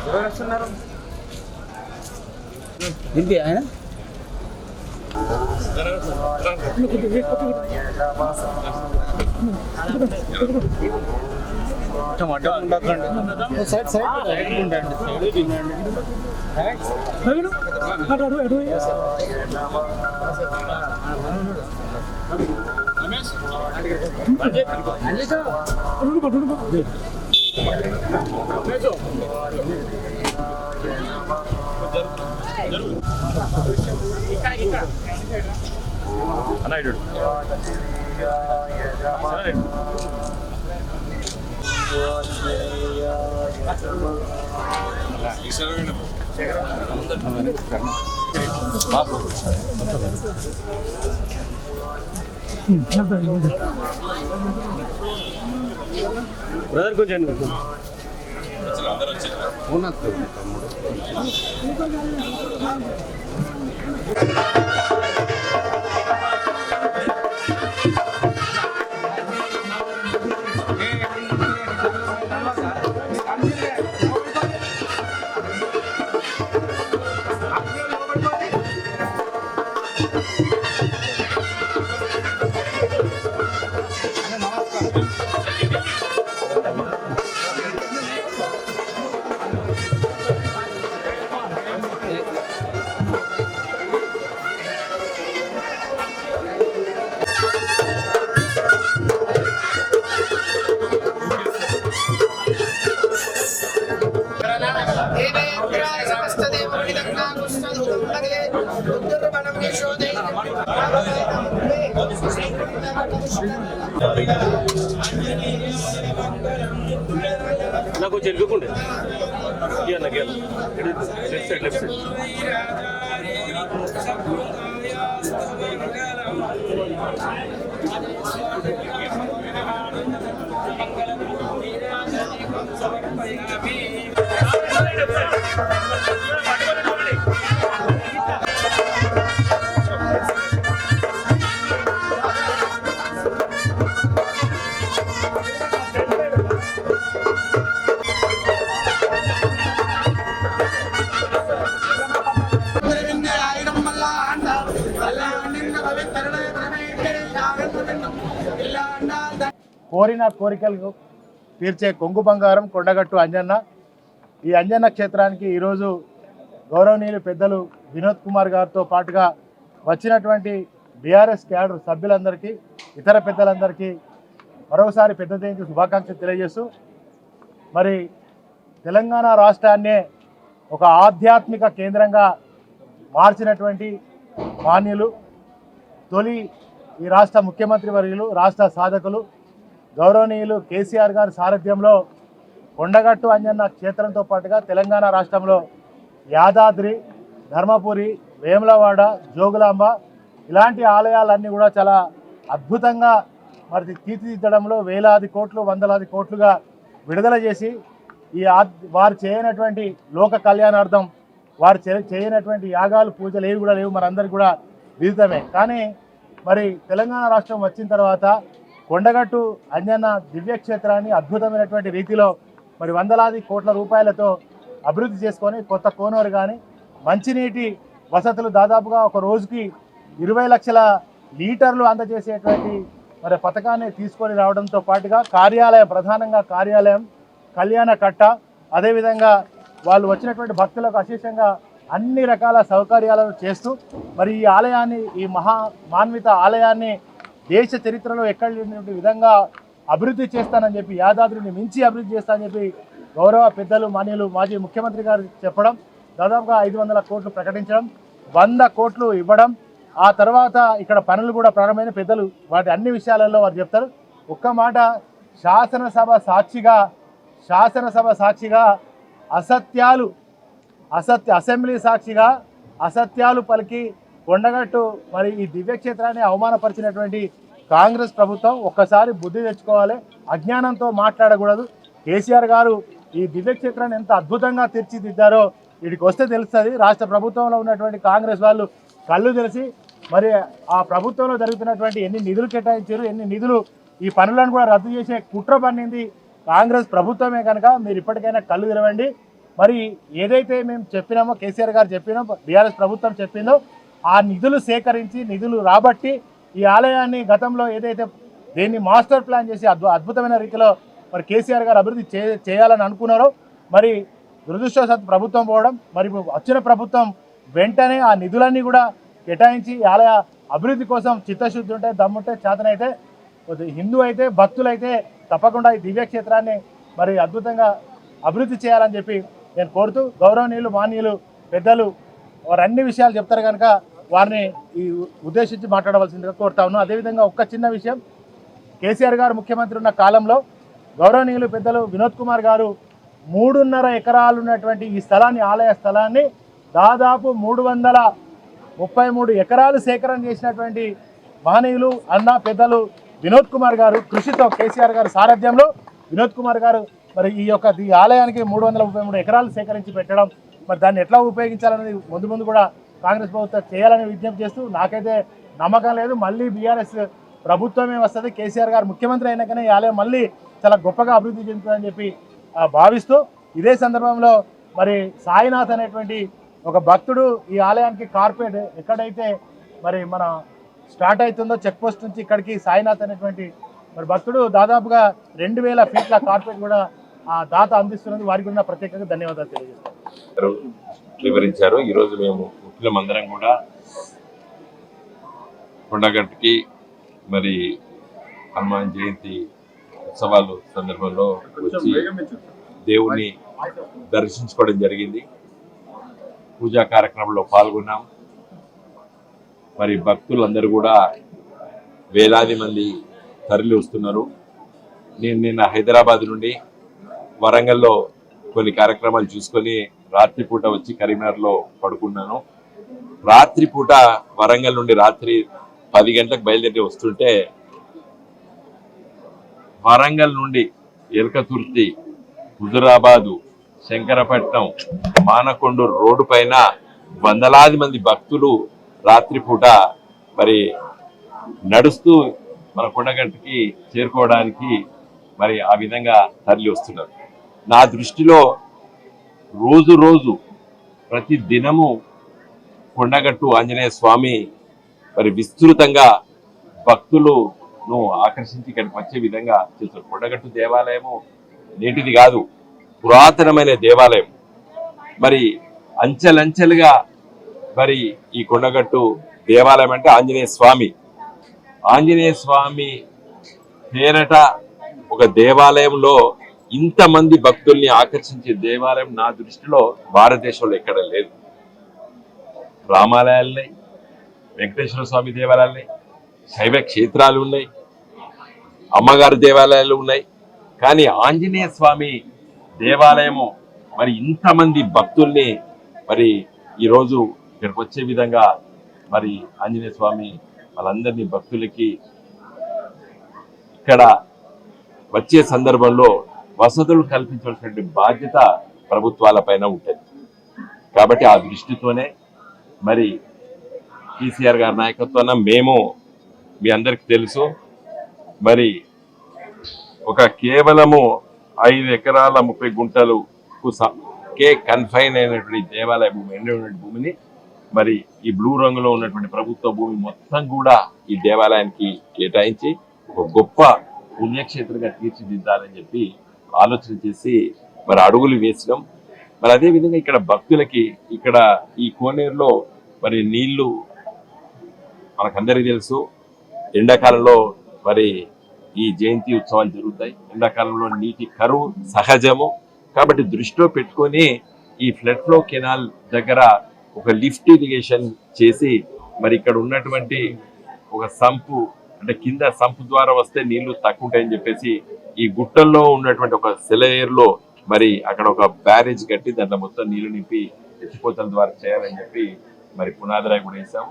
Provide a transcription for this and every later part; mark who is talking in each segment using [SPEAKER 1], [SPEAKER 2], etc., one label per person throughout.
[SPEAKER 1] ఎవరు వస్తున్నారు
[SPEAKER 2] దింపి ఆయన
[SPEAKER 1] కొంచెం అడ్డం ఉండకండి
[SPEAKER 2] సైడ్ సైడ్
[SPEAKER 1] సైడ్ ఉండండి సైడ్ తినండి 하나 이리로 하나 이리로 이 사람은 마블로 음, బ్రదర్ కొంచెం నాకు కొంచెం ఎదుగుకుండే ఇయ్యాల లెఫ్ట్ సైడ్ లెఫ్ట్ సైడ్
[SPEAKER 3] కోరిన కోరికలు తీర్చే కొంగు బంగారం కొండగట్టు అంజన్న. ఈ అంజన్న క్షేత్రానికి ఈరోజు గౌరవనీయులు పెద్దలు వినోద్ కుమార్ గారితో పాటుగా వచ్చినటువంటి బీఆర్ఎస్ క్యాడర్ సభ్యులందరికీ ఇతర పెద్దలందరికీ మరోసారి పెద్ద జయంతి శుభాకాంక్షలు తెలియజేస్తూ మరి తెలంగాణ రాష్ట్రాన్నే ఒక ఆధ్యాత్మిక కేంద్రంగా మార్చినటువంటి మాన్యులు తొలి ఈ రాష్ట్ర ముఖ్యమంత్రి వర్యులు రాష్ట్ర సాధకులు గౌరవనీయులు కేసీఆర్ గారి సారథ్యంలో కొండగట్టు అంజన్న క్షేత్రంతో పాటుగా తెలంగాణ రాష్ట్రంలో యాదాద్రి ధర్మపురి వేములవాడ జోగులాంబ ఇలాంటి ఆలయాలన్నీ కూడా చాలా అద్భుతంగా మరి తీర్చిదిద్దడంలో వేలాది కోట్లు వందలాది కోట్లుగా విడుదల చేసి ఈ వారు చేయనటువంటి లోక కళ్యాణార్థం వారు చేయనటువంటి యాగాలు పూజలు ఏవి కూడా లేవు. మనందరికీ కూడా విదితమే. కానీ మరి తెలంగాణ రాష్ట్రం వచ్చిన తర్వాత కొండగట్టు అంజన్న దివ్యక్షేత్రాన్ని అద్భుతమైనటువంటి రీతిలో మరి వందలాది కోట్ల రూపాయలతో అభివృద్ధి చేసుకొని కొత్త కోనూరు కానీ మంచినీటి వసతులు దాదాపుగా ఒక రోజుకి ఇరవై లక్షల లీటర్లు అందజేసేటువంటి మరి పథకాన్ని తీసుకొని రావడంతో పాటుగా కార్యాలయం ప్రధానంగా కార్యాలయం కళ్యాణ కట్ట. అదేవిధంగా వాళ్ళు వచ్చినటువంటి భక్తులకు అశేషంగా అన్ని రకాల సౌకర్యాలను చేస్తూ మరి ఈ ఆలయాన్ని ఈ మహా మాన్విత ఆలయాన్ని దేశ చరిత్రలో ఎక్కడ లేనటువంటి విధంగా అభివృద్ధి చేస్తానని చెప్పి యాదాద్రిని మించి అభివృద్ధి చేస్తానని చెప్పి గౌరవ పెద్దలు మాన్యులు మాజీ ముఖ్యమంత్రి గారు చెప్పడం దాదాపుగా ఐదు వందల కోట్లు ప్రకటించడం వంద కోట్లు ఇవ్వడం ఆ తర్వాత ఇక్కడ పనులు కూడా ప్రారంభమైన పెద్దలు వాటి అన్ని విషయాలలో వారు చెప్తారు. ఒక్క మాట శాసనసభ సాక్షిగా శాసనసభ సాక్షిగా అసత్యాలు అసత్య అసెంబ్లీ సాక్షిగా అసత్యాలు పలికి కొండగట్టు మరి ఈ దివ్యక్షేత్రాన్ని అవమానపరిచినటువంటి కాంగ్రెస్ ప్రభుత్వం ఒక్కసారి బుద్ధి తెచ్చుకోవాలి. అజ్ఞానంతో మాట్లాడకూడదు. కేసీఆర్ గారు ఈ దివ్యక్షేత్రాన్ని ఎంత అద్భుతంగా తీర్చిదిద్దారో వీడికి వస్తే తెలుస్తుంది. రాష్ట్ర ప్రభుత్వంలో ఉన్నటువంటి కాంగ్రెస్ వాళ్ళు కళ్ళు తెలిసి మరి ఆ ప్రభుత్వంలో జరుగుతున్నటువంటి ఎన్ని నిధులు కేటాయించారు ఎన్ని నిధులు ఈ పనులను కూడా రద్దు చేసే కుట్ర పన్నింది కాంగ్రెస్ ప్రభుత్వమే కనుక. మీరు ఇప్పటికైనా కళ్ళు తెరవండి. మరి ఏదైతే మేము చెప్పినామో కేసీఆర్ గారు చెప్పినో బీఆర్ఎస్ ప్రభుత్వం చెప్పిందో ఆ నిధులు సేకరించి నిధులు రాబట్టి ఈ ఆలయాన్ని గతంలో ఏదైతే దీన్ని మాస్టర్ ప్లాన్ చేసి అద్భు అద్భుతమైన రీతిలో మరి కేసీఆర్ గారు అభివృద్ధి చే చేయాలని అనుకున్నారో మరి దురదృష్టవశాత్తు ప్రభుత్వం పోవడం మరి వచ్చిన ప్రభుత్వం వెంటనే ఆ నిధులన్నీ కూడా కేటాయించి ఆలయ అభివృద్ధి కోసం చిత్తశుద్ధి ఉంటే దమ్ముంటే చేతనైతే కొద్ది- హిందూ అయితే భక్తులైతే తప్పకుండా ఈ దివ్యక్షేత్రాన్ని మరి అద్భుతంగా అభివృద్ధి చేయాలని చెప్పి నేను కోరుతూ గౌరవనీయులు మాన్యులు పెద్దలు వారు అన్ని విషయాలు చెప్తారు కనుక వారిని ఈ ఉద్దేశించి మాట్లాడవలసిందిగా కోరుతా ఉన్నాను. అదేవిధంగా ఒక్క చిన్న విషయం. కేసీఆర్ గారు ముఖ్యమంత్రి ఉన్న కాలంలో గౌరవనీయులు పెద్దలు వినోద్ కుమార్ గారు మూడున్నర ఎకరాలు ఉన్నటువంటి ఈ స్థలాన్ని ఆలయ స్థలాన్ని దాదాపు మూడు వందల ముప్పై మూడు ఎకరాలు సేకరణ చేసినటువంటి మహనీయులు అన్న పెద్దలు వినోద్ కుమార్ గారు కృషితో కేసీఆర్ గారు సారథ్యంలో వినోద్ కుమార్ గారు మరి ఈ యొక్క ఈ ఆలయానికి మూడు వందల ముప్పై మూడు ఎకరాలు సేకరించి పెట్టడం మరి దాన్ని ఎట్లా ఉపయోగించాలనేది ముందు ముందు కూడా కాంగ్రెస్ ప్రభుత్వం చేయాలని విజ్ఞప్తి చేస్తూ నాకైతే నమ్మకం లేదు. మళ్ళీ బీఆర్ఎస్ ప్రభుత్వమే వస్తుంది. కేసీఆర్ గారు ముఖ్యమంత్రి అయినాకనే ఈ ఆలయం మళ్ళీ చాలా గొప్పగా అభివృద్ధి చెందుతుందని చెప్పి భావిస్తూ ఇదే సందర్భంలో మరి సాయినాథ్ అనేటువంటి ఒక భక్తుడు ఈ ఆలయానికి కార్పొరేట్ ఎక్కడైతే మరి మన స్టార్ట్ అవుతుందో చెక్ పోస్ట్ నుంచి ఇక్కడికి సాయినాథ్ అనేటువంటి మరి భక్తుడు దాదాపుగా రెండు వేల ఫీట్ల కార్పొరేట్ కూడా ఆ దాత అందిస్తున్నది వారికి కూడా ప్రత్యేకంగా ధన్యవాదాలు తెలియజేస్తాను.
[SPEAKER 2] వివరించారు. ఈరోజు మేము ముఖ్యులమందరం కూడా కొండగట్టుకి మరి హనుమాన్ జయంతి ఉత్సవాలు సందర్భంలో వచ్చి దేవుణ్ణి దర్శించుకోవడం జరిగింది. పూజా కార్యక్రమంలో పాల్గొన్నాం. మరి భక్తులందరూ కూడా వేలాది మంది తరలి వస్తున్నారు నేను నిన్న హైదరాబాద్ నుండి వరంగల్లో కొన్ని కార్యక్రమాలు చూసుకొని రాత్రిపూట వచ్చి కరీంనగర్లో పడుకున్నాను. రాత్రిపూట వరంగల్ నుండి రాత్రి పది గంటలకు బయలుదేరి వస్తుంటే వరంగల్ నుండి ఎలకతుర్తి హుజురాబాదు శంకరపట్నం మానకొండూరు రోడ్డు పైన వందలాది మంది భక్తులు రాత్రిపూట మరి నడుస్తూ మన కొండగట్టుకి చేరుకోవడానికి మరి ఆ విధంగా తరలి వస్తున్నారు నా దృష్టిలో రోజు రోజు ప్రతి దినము కొండగట్టు ఆంజనేయ స్వామి మరి విస్తృతంగా భక్తులను ఆకర్షించి ఇక్కడికి వచ్చే విధంగా చేస్తారు. కొండగట్టు దేవాలయము నేటిది కాదు పురాతనమైన దేవాలయం. మరి అంచెలంచెలుగా మరి ఈ కొండగట్టు దేవాలయం అంటే ఆంజనేయ స్వామి. ఆంజనేయ స్వామి పేరట ఒక దేవాలయంలో ఇంతమంది భక్తుల్ని ఆకర్షించే దేవాలయం నా దృష్టిలో భారతదేశంలో ఎక్కడ లేదు. రామాలయాలు ఉన్నాయి వెంకటేశ్వర స్వామి దేవాలయాలు ఉన్నాయి శైవ క్షేత్రాలు ఉన్నాయి అమ్మగారి దేవాలయాలు ఉన్నాయి. కానీ ఆంజనేయ స్వామి దేవాలయము మరి ఇంతమంది భక్తుల్ని మరి ఈరోజు ఇక్కడికి వచ్చే విధంగా మరి ఆంజనేయ స్వామి వాళ్ళందరినీ భక్తులకి ఇక్కడ వచ్చే సందర్భంలో వసతులు కల్పించవలసినటువంటి బాధ్యత ప్రభుత్వాల పైన ఉంటుంది. కాబట్టి ఆ దృష్టితోనే మరి కేసీఆర్ గారి నాయకత్వాన మేము మీ అందరికి తెలుసు. మరి ఒక కేవలము ఐదు ఎకరాల ముప్పై గుంటలకు కే కన్ఫైన్ అయినటువంటి దేవాలయ భూమి ఎండినటువంటి భూమిని మరి ఈ బ్లూ రంగులో ఉన్నటువంటి ప్రభుత్వ భూమి మొత్తం కూడా ఈ దేవాలయానికి కేటాయించి ఒక గొప్ప పుణ్యక్షేత్రంగా తీర్చిదిద్దాలని చెప్పి ఆలోచన చేసి మరి అడుగులు వేసినాం మరి అదే విధంగా ఇక్కడ భక్తులకి ఇక్కడ ఈ కోనేరులో మరి నీళ్ళు మనకందరికీ తెలుసు. ఎండాకాలంలో మరి ఈ జయంతి ఉత్సవాలు జరుగుతాయి. ఎండాకాలంలో నీటి కరువు సహజము. కాబట్టి దృష్టిలో పెట్టుకొని ఈ ఫ్లడ్ ఫ్లో కెనాల్ దగ్గర ఒక లిఫ్ట్ ఇరిగేషన్ చేసి మరి ఇక్కడ ఉన్నటువంటి ఒక సంపు అంటే కింద సంపు ద్వారా వస్తే నీళ్ళు తక్కువ ఉంటాయని చెప్పేసి ఈ గుట్టల్లో ఉన్నటువంటి ఒక సెలయేర్లో మరి అక్కడ ఒక బ్యారేజ్ కట్టి దాంట్లో మొత్తం నీళ్ళు నింపి ఎత్తిపోతల ద్వారా చేయాలని చెప్పి మరి పునాదిరాయి కూడా వేసాం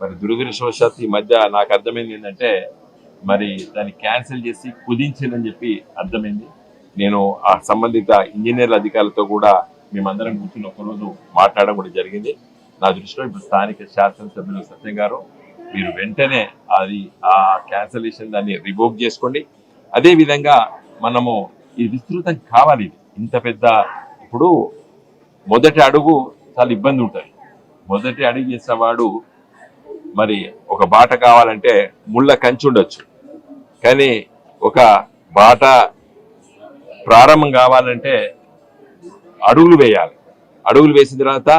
[SPEAKER 2] మరి దురదృష్టవశాత్తు ఈ మధ్య నాకు అర్థమైంది ఏంటంటే మరి దాన్ని క్యాన్సిల్ చేసి కుదించిందని చెప్పి అర్థమైంది. నేను ఆ సంబంధిత ఇంజనీర్ల అధికారులతో కూడా మేమందరం కూర్చుని ఒకరోజు మాట్లాడడం కూడా జరిగింది. నా దృష్టిలో ఇప్పుడు స్థానిక శాసనసభ్యులు సత్యం గారు మీరు వెంటనే అది ఆ క్యాన్సలేషన్ దాన్ని రివోక్ చేసుకోండి. అదే విధంగా మనము ఇది విస్తృతం కావాలి. ఇంత పెద్ద ఇప్పుడు మొదటి అడుగు చాలా ఇబ్బంది ఉంటుంది. మొదటి అడుగు చేసేవాడు మరి ఒక బాట కావాలంటే ముళ్ళ కంచి ఉండొచ్చు. కానీ ఒక బాట ప్రారంభం కావాలంటే అడుగులు వేయాలి. అడుగులు వేసిన తర్వాత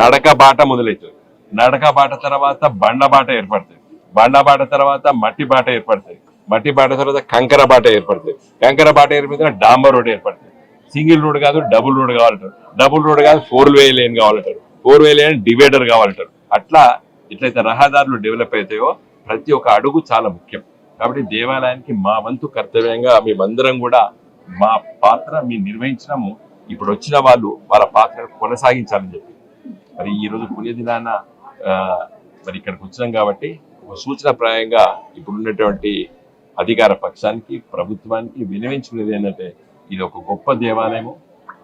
[SPEAKER 2] నడక బాట మొదలవుతుంది నడక బాట తర్వాత బండ బాట ఏర్పడుతుంది. బండ బాట తర్వాత మట్టి బాట ఏర్పడుతుంది. మట్టి బాట తర్వాత కంకర బాట ఏర్పడుతుంది. కంకర బాట ఏర్పడిన డాంబర్ రోడ్ ఏర్పడుతుంది. సింగిల్ రోడ్ కాదు డబుల్ రోడ్ కావాలంటారు. డబుల్ రోడ్ కాదు ఫోర్ వే లేన్ కావాలంటారు. ఫోర్ వే లేన్ డివైడర్ కావాలంటారు. అట్లా ఎట్లయితే రహదారులు డెవలప్ అవుతాయో ప్రతి ఒక్క అడుగు చాలా ముఖ్యం. కాబట్టి దేవాలయానికి మా వంతు కర్తవ్యంగా మేమందరం కూడా మా పాత్ర మేము నిర్వహించినాము. ఇప్పుడు వచ్చిన వాళ్ళు వాళ్ళ పాత్ర కొనసాగించాలని చెప్పి. మరి ఈ రోజు పుణ్యదినాన ఆ, మరి ఇక్కడికి వచ్చినాం కాబట్టి ఒక సూచన ప్రాయంగా ఇప్పుడున్నటువంటి అధికార పక్షానికి ప్రభుత్వానికి వినవించుకునేది ఏంటంటే ఇది ఒక గొప్ప దేవాలయము.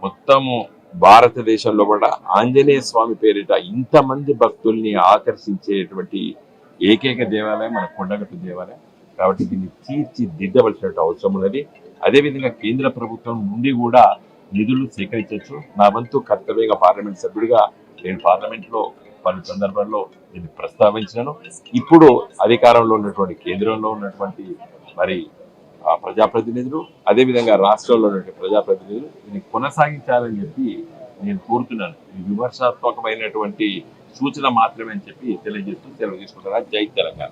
[SPEAKER 2] మొత్తము భారతదేశంలో కూడా ఆంజనేయ స్వామి పేరిట ఇంతమంది భక్తుల్ని ఆకర్షించేటువంటి ఏకైక దేవాలయం మన కొండగట్టు దేవాలయం. కాబట్టి దీన్ని తీర్చిదిద్దవలసిన అవసరం ఉన్నది. అదేవిధంగా కేంద్ర ప్రభుత్వం నుండి కూడా నిధులు సేకరించవచ్చు. నా వంతు కర్తవ్యంగా పార్లమెంట్ సభ్యుడిగా నేను పార్లమెంట్లో పలు సందర్భాల్లో దీన్ని ప్రస్తావించినాను. ఇప్పుడు అధికారంలో ఉన్నటువంటి కేంద్రంలో ఉన్నటువంటి మరి ఆ ప్రజాప్రతినిధులు అదేవిధంగా రాష్ట్రంలో ఉన్నటువంటి ప్రజాప్రతినిధులు దీన్ని కొనసాగించాలని చెప్పి నేను కోరుతున్నాను. ఇది విమర్శాత్మకమైనటువంటి సూచన మాత్రమే అని చెప్పి తెలియజేస్తూ సెలవు తీసుకుంటున్నా జై తెలంగాణ.